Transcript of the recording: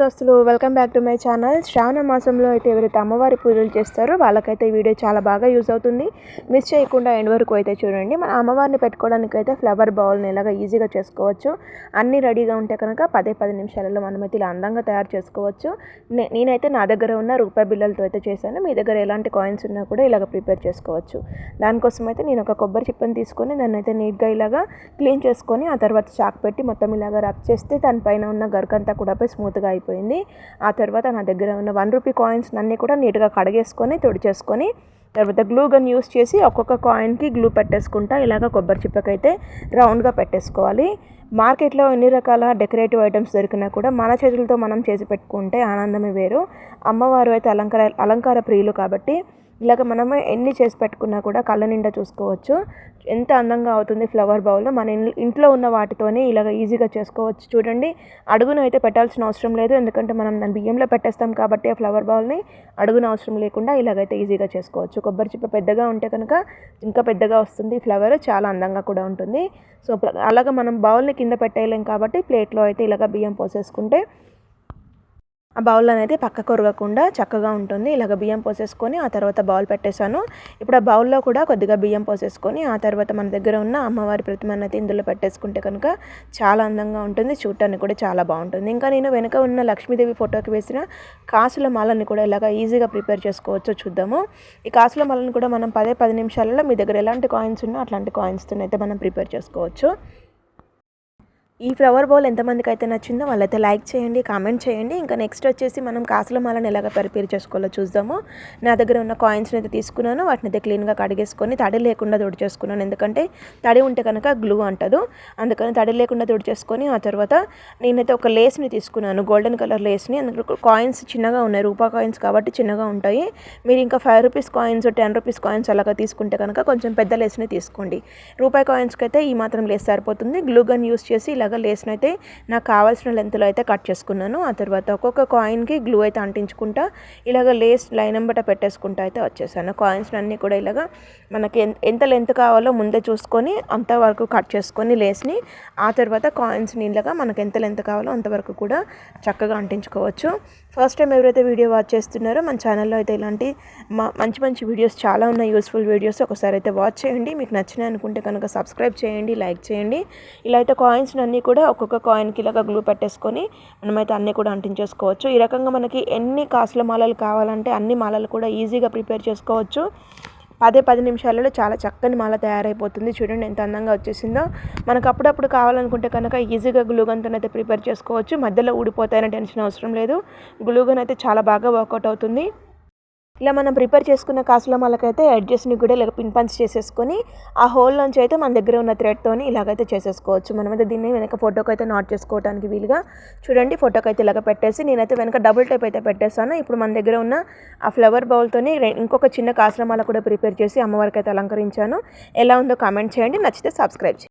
దోస్తులు welcome back to my channel Shravana మాసంలో అయితే ఎవరైతే అమ్మవారి పూజలు చేస్తారో వాళ్ళకైతే ఈ వీడియో చాలా బాగా యూజ్ అవుతుంది. మిస్ చేయకుండా ఎండ్ వరకు అయితే చూడండి. మన అమ్మవారిని పెట్టుకోవడానికి అయితే ఫ్లవర్ బౌల్ని ఇలాగా ఈజీగా చేసుకోవచ్చు. అన్నీ రెడీగా ఉంటే కనుక పదే పది నిమిషాలలో మనమైతే ఇలా అందంగా తయారు చేసుకోవచ్చు. నేనైతే నా దగ్గర ఉన్న రూపాయి బిల్లలతో అయితే చేశాను. మీ దగ్గర ఎలాంటి కాయిన్స్ ఉన్నా కూడా ఇలాగ ప్రిపేర్ చేసుకోవచ్చు. దానికోసం అయితే నేను ఒక కొబ్బరి చిప్పని తీసుకొని దాన్ని అయితే నీట్గా ఇలాగా క్లీన్ చేసుకొని ఆ తర్వాత చాక్ పెట్టి మొత్తం ఇలాగా రబ్ చేస్తే దానిపైన ఉన్న గరుకంతా కూడా పోయి స్మూత్గా అయిపోయింది. ఆ తర్వాత నా దగ్గర ఉన్న వన్ రూపీ కాయిన్స్ అన్నీ కూడా నీట్గా కడిగేసుకొని తుడిచేసుకొని తర్వాత గ్లూ గన్ యూస్ చేసి ఒక్కొక్క కాయిన్కి గ్లూ పెట్టేసుకుంటా ఇలాగ కొబ్బరి చిప్పకైతే రౌండ్గా పెట్టేసుకోవాలి. మార్కెట్లో ఎన్ని రకాల డెకరేటివ్ ఐటమ్స్ దొరికినా కూడా మన చేతులతో మనం చేసి పెట్టుకుంటే ఆనందమే వేరు. అమ్మవారు అయితే అలంకార అలంకార ప్రియులు కాబట్టి ఇలాగ మనము ఎన్ని చేసి పెట్టుకున్నా కూడా కళ్ళ నిండా చూసుకోవచ్చు. ఎంత అందంగా అవుతుంది ఫ్లవర్ బౌల్ మన ఇంట్లో ఉన్న వాటితోనే ఇలాగ ఈజీగా చేసుకోవచ్చు. చూడండి అడుగున అయితే పెట్టాల్సిన అవసరం లేదు. ఎందుకంటే మనం దాని బియ్యంలో పెట్టేస్తాం కాబట్టి ఆ ఫ్లవర్ బౌల్ని అడుగున అవసరం లేకుండా ఇలాగైతే ఈజీగా చేసుకోవచ్చు. కొబ్బరి చిప్ప పెద్దగా ఉంటే కనుక ఇంకా పెద్దగా వస్తుంది ఫ్లవర్ చాలా అందంగా కూడా ఉంటుంది. సో అలాగ మనం బౌల్ని కింద పెట్టేయలేం కాబట్టి ప్లేట్లో అయితే ఇలాగ బియ్యం పోసేసుకుంటే ఆ బౌల్ అనేది పక్క కొరగకుండా చక్కగా ఉంటుంది. ఇలాగ బియ్యం పోసేసుకొని ఆ తర్వాత బౌల్ పెట్టేశాను. ఇప్పుడు ఆ బౌల్లో కూడా కొద్దిగా బియ్యం పోసేసుకొని ఆ తర్వాత మన దగ్గర ఉన్న అమ్మవారి ప్రతిమ అనేది ఇందులో పెట్టేసుకుంటే కనుక చాలా అందంగా ఉంటుంది. చూడటానికి కూడా చాలా బాగుంటుంది. ఇంకా నేను వెనుక ఉన్న లక్ష్మీదేవి ఫోటోకి వేసిన కాసుల మాలని కూడా ఇలాగ ఈజీగా ప్రిపేర్ చేసుకోవచ్చు చూద్దాము. ఈ కాసుల మాలను కూడా మనం పదే పది నిమిషాలలో మీ దగ్గర ఎలాంటి కాయిన్స్ ఉన్నా అట్లాంటి కాయిన్స్తో అయితే మనం ప్రిపేర్ చేసుకోవచ్చు. ఈ ఫ్లవర్ బౌల్ ఎంతమందికి అయితే నచ్చిందో వాళ్ళైతే లైక్ చేయండి కామెంట్ చేయండి. ఇంకా నెక్స్ట్ వచ్చేసి మనం కాసుల మాలను ఎలాగ ప్రిపేర్ చేసుకోవాలో చూద్దాము. నా దగ్గర ఉన్న కాయిన్స్ని అయితే తీసుకున్నాను. వాటిని అయితే క్లీన్గా కడిగేసుకొని తడి లేకుండా తుడి చేసుకున్నాను. ఎందుకంటే తడి ఉంటే కనుక గ్లూ అంటదు. అందుకని తడి లేకుండా తుడి చేసుకొని ఆ తర్వాత నేనైతే ఒక లేస్ని తీసుకున్నాను. గోల్డెన్ కలర్ లేస్ని అందులో కాయిన్స్ చిన్నగా ఉన్నాయి. రూపా కాయిన్స్ కాబట్టి చిన్నగా ఉంటాయి. మీరు ఇంకా five rupees coins ten rupees coins అలాగా తీసుకుంటే కనుక కొంచెం పెద్ద లేస్ని తీసుకోండి. రూపాయి కాయిన్స్కి అయితే ఈ మాత్రం లేస్ సరిపోతుంది. గ్లూ గన్ యూస్ చేసి ఇలాగ ఇలాగ లేస్ని అయితే నాకు కావాల్సిన లెంత్లో అయితే కట్ చేసుకున్నాను. ఆ తర్వాత ఒక్కొక్క కాయిన్కి గ్లూ అయితే అంటించుకుంటా ఇలాగ లేస్ లైన్ ఎంబట పెట్టేసుకుంటా అయితే వచ్చేసాను. కాయిన్స్ అన్నీ కూడా ఇలాగ మనకి ఎంత లెంత్ కావాలో ముందే చూసుకొని అంతవరకు కట్ చేసుకొని లేస్ని ఆ తర్వాత కాయిన్స్ని ఇలాగా మనకి ఎంత లెంత్ కావాలో అంతవరకు కూడా చక్కగా అంటించుకోవచ్చు. ఫస్ట్ టైం ఎవరైతే వీడియో వాచ్ చేస్తున్నారో మన ఛానల్లో అయితే ఇలాంటి మంచి మంచి వీడియోస్ చాలా ఉన్నాయి యూస్ఫుల్ వీడియోస్ ఒకసారి అయితే వాచ్ చేయండి. మీకు నచ్చినాయి అనుకుంటే కనుక సబ్స్క్రైబ్ చేయండి లైక్ చేయండి. ఇలా అయితే కాయిన్స్ అన్నీ కూడా ఒక్కొక్క కాయిన్కి ఇలాగ గ్లూ పెట్టేసుకొని మనమైతే అన్నీ కూడా అంటించేసుకోవచ్చు. ఈ రకంగా మనకి ఎన్ని కాసుల మాలలు కావాలంటే అన్ని మాలలు కూడా ఈజీగా ప్రిపేర్ చేసుకోవచ్చు. పదే పది నిమిషాలలో చాలా చక్కని మాల తయారైపోతుంది. చూడండి ఎంత అందంగా వచ్చేసిందో. మనకు అప్పుడప్పుడు కావాలనుకుంటే కనుక ఈజీగా గ్లూగన్తో అయితే ప్రిపేర్ చేసుకోవచ్చు. మధ్యలో ఊడిపోతాయని టెన్షన్ అవసరం లేదు. గ్లూగన్ అయితే చాలా బాగా వర్కౌట్ అవుతుంది. ఇలా మనం ప్రిపేర్ చేసుకున్న కాసుల మలకైతే అడ్జస్ట్ని కూడా ఇలా పిన్ పంచ్ చేసేసుకొని ఆ హోల్ అయితే మన దగ్గర ఉన్న థ్రెడ్తోని ఇలాగైతే చేసేసుకోవచ్చు. మనమైతే దీన్ని వెనక ఫోటోకి అయితే నాట్ చేసుకోవడానికి వీలుగా. చూడండి ఫోటోకి అయితే ఇలాగ పెట్టేసి నేనైతే వెనక డబుల్ టైప్ అయితే పెట్టేస్తాను ఇప్పుడు మన దగ్గర ఉన్న ఆ ఫ్లవర్ బౌల్తోని ఇంకొక చిన్న కాసుల మాల కూడా ప్రిపేర్ చేసి అమ్మవారికి అయితే అలంకరించాను. ఎలా ఉందో కామెంట్ చేయండి. నచ్చితే సబ్స్క్రైబ్ చేయండి.